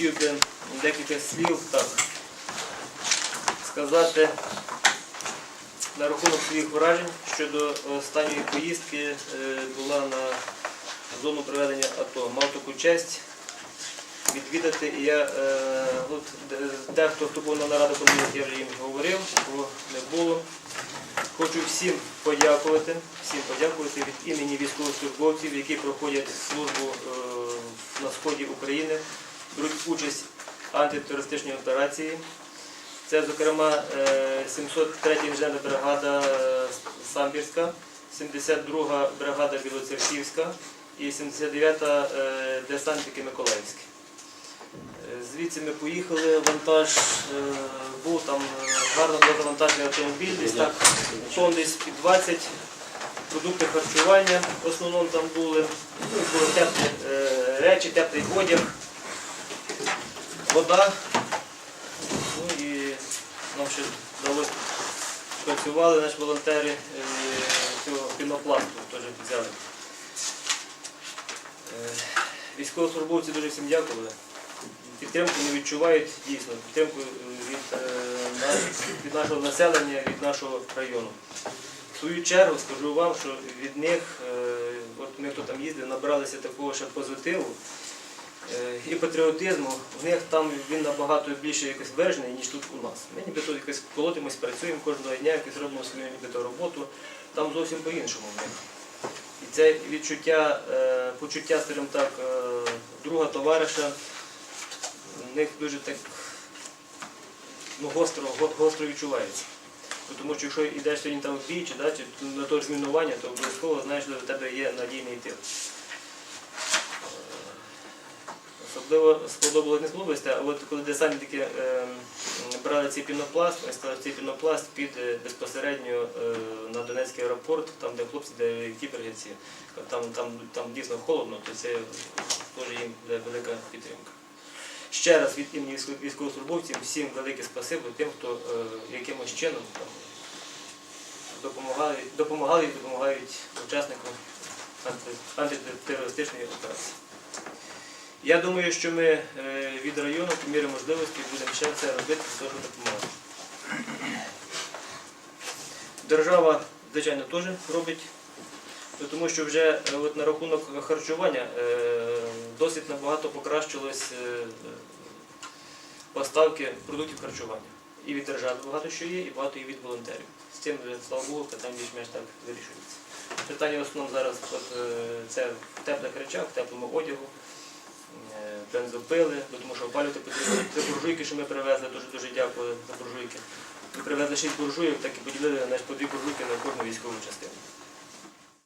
хотів декілька слів так сказати на рахунок своїх вражень щодо останньої поїздки е, була на зону проведення АТО. Мав таку честь відвідати. І я е, от дехто, хто був на нараду комітету, я вже їм говорив, бо не було. Хочу всім подякувати, всім подякувати від імені військовослужбовців, які проходять службу е, на сході України, беруть участь антитерористичній операції. Це, зокрема, е, 703 інженерна бригада е, Самбірська, 72 бригада Білоцерківська і 79-та е, десантники Миколаївські. Е, Звідси ми поїхали, вантаж е, був там е, гарно завантажений автомобіль, десь так тонн десь під 20, продукти харчування в основному там були, ну, були теплі е, речі, теплий одяг, вода. Ну і нам ще вдалося працювали наші волонтери е, цього пінопласту теж взяли. Е, Військовослужбовці дуже всім дякували. Підтримку не відчувають дійсно, підтримку е, від, від нашого населення, від нашого району. В свою чергу скажу вам, що від них, от ми хто там їздив, набралися такого ще позитиву і патріотизму. В них там він набагато більше якось виражений, ніж тут у нас. Ми нібито якось колотимось, працюємо кожного дня, якось робимо свою нібито роботу. Там зовсім по-іншому в них. І це відчуття, е, почуття, скажімо так, е, друга товариша, в них дуже так ну, гостро, гостро відчувається. Ну, Тому що якщо йдеш сьогодні там в бій, чи, да, чи на то розмінування, то обов'язково знаєш, що в тебе є надійний тил. Е, Особливо сподобалось не сподобалось, а от коли десантники е, брали цей пінопласт, вони сказали, що цей пінопласт піде безпосередньо е, на Донецький аеропорт, там де хлопці, де кібергерці, там, там, там дійсно холодно, то це теж їм велика підтримка. Ще раз від імені військовослужбовців всім велике спасибо тим, хто е, якимось чином там, допомагали, допомагали і допомагають учасникам антитерористичної операції. Я думаю, що ми е, від району по мірі можливості будемо ще це робити, теж допомагати. Держава, звичайно, теж робить, тому що вже е, от на рахунок харчування е, досить набагато покращилось е, поставки продуктів харчування. І від держави багато що є, і багато і від волонтерів. З цим, слава Богу, питання більш-менш так вирішується. Питання в основному зараз от, це в теплих речах, в теплому одягу, бензопили, тому що опалювати потрібно. Це буржуйки, що ми привезли, дуже дуже дякую за буржуйки. Ми привезли шість буржуйок, так і поділили по дві буржуйки на кожну військову частину.